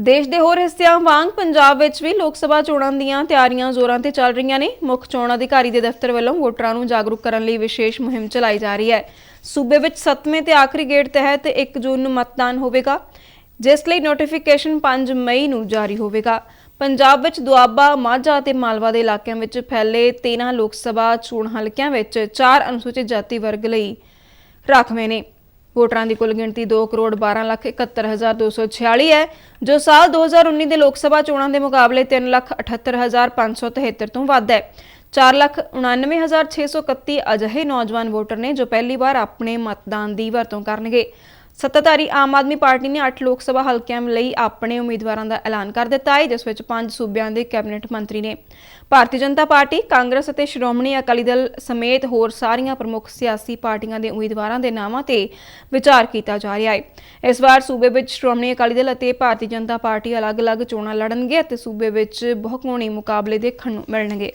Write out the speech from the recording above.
ਦੇਸ਼ ਦੇ ਹੋਰ ਹਿੱਸਿਆਂ ਵਾਂਗ ਪੰਜਾਬ ਵਿੱਚ ਵੀ ਲੋਕ ਸਭਾ ਚੋਣਾਂ ਦੀਆਂ ਤਿਆਰੀਆਂ ਜ਼ੋਰਾਂ ਤੇ ਚੱਲ ਰਹੀਆਂ ਨੇ। ਮੁੱਖ ਚੋਣ ਅਧਿਕਾਰੀ ਦੇ ਦਫ਼ਤਰ ਵੱਲੋਂ ਵੋਟਰਾਂ ਨੂੰ ਜਾਗਰੂਕ ਕਰਨ ਲਈ ਵਿਸ਼ੇਸ਼ ਮੁਹਿੰਮ ਚਲਾਈ ਜਾ ਰਹੀ ਹੈ। ਸੂਬੇ ਵਿੱਚ 7ਵੇਂ ਤੇ ਆਖਰੀ ਗੇੜ ਤਹਿਤ 1 ਜੂਨ ਨੂੰ ਮਤਦਾਨ ਹੋਵੇਗਾ, ਜਿਸ ਲਈ ਨੋਟੀਫਿਕੇਸ਼ਨ 5 ਮਈ ਨੂੰ ਜਾਰੀ ਹੋਵੇਗਾ। ਪੰਜਾਬ ਵਿੱਚ ਦੁਆਬਾ, ਮਾਝਾ ਅਤੇ ਮਾਲਵਾ ਦੇ ਇਲਾਕਿਆਂ ਵਿੱਚ ਫੈਲੇ 13 ਲੋਕ ਸਭਾ ਚੋਣ ਹਲਕਿਆਂ ਵਿੱਚ 4 ਅਨੁਸੂਚਿਤ ਜਾਤੀ ਵਰਗ ਲਈ ਰਾਖਵੇਂ ਨੇ। ਵੋਟਰਾਂ ਦੀ ਕੁੱਲ ਗਿਣਤੀ 2 ਕਰੋੜ 12 ਲੱਖ 71246 ਹੈ, ਜੋ ਸਾਲ 2019 ਦੇ ਲੋਕ ਸਭਾ ਚੋਣਾਂ ਦੇ ਮੁਕਾਬਲੇ 3 ਲੱਖ 78573 ਤੋਂ ਵੱਧ ਹੈ। 4 ਲੱਖ 99631 ਅਜਿਹੇ ਨੌਜਵਾਨ ਵੋਟਰ ਨੇ ਜੋ ਪਹਿਲੀ ਵਾਰ ਆਪਣੇ ਮਤਦਾਨ ਦੀ ਵਰਤੋਂ ਕਰਨਗੇ। ਸੱਤਾਧਾਰੀ ਆਮ ਆਦਮੀ ਪਾਰਟੀ ਨੇ 8 ਲੋਕ ਸਭਾ ਹਲਕਿਆਂ ਲਈ ਆਪਣੇ ਉਮੀਦਵਾਰਾਂ ਦਾ ਐਲਾਨ ਕਰ ਦਿੱਤਾ ਹੈ, ਜਿਸ ਵਿੱਚ 5 ਸੂਬਿਆਂ ਦੇ ਕੈਬਨਿਟ ਮੰਤਰੀ ਨੇ। ਭਾਰਤੀ ਜਨਤਾ ਪਾਰਟੀ, ਕਾਂਗਰਸ ਅਤੇ ਸ਼੍ਰੋਮਣੀ ਅਕਾਲੀ ਦਲ ਸਮੇਤ ਹੋਰ ਸਾਰੀਆਂ ਪ੍ਰਮੁੱਖ ਸਿਆਸੀ ਪਾਰਟੀਆਂ ਦੇ ਉਮੀਦਵਾਰਾਂ ਦੇ ਨਾਵਾਂ ਤੇ ਵਿਚਾਰ ਕੀਤਾ ਜਾ ਰਿਹਾ ਹੈ। ਇਸ ਵਾਰ ਸੂਬੇ ਵਿੱਚ ਸ਼੍ਰੋਮਣੀ ਅਕਾਲੀ ਦਲ ਅਤੇ ਭਾਰਤੀ ਜਨਤਾ ਪਾਰਟੀ ਅਲੱਗ-ਅਲੱਗ ਚੋਣਾਂ ਲੜਨਗੇ ਅਤੇ ਸੂਬੇ ਵਿੱਚ ਬਹੁਕੋਣੀ ਮੁਕਾਬਲੇ ਦੇਖਣ ਨੂੰ ਮਿਲਣਗੇ।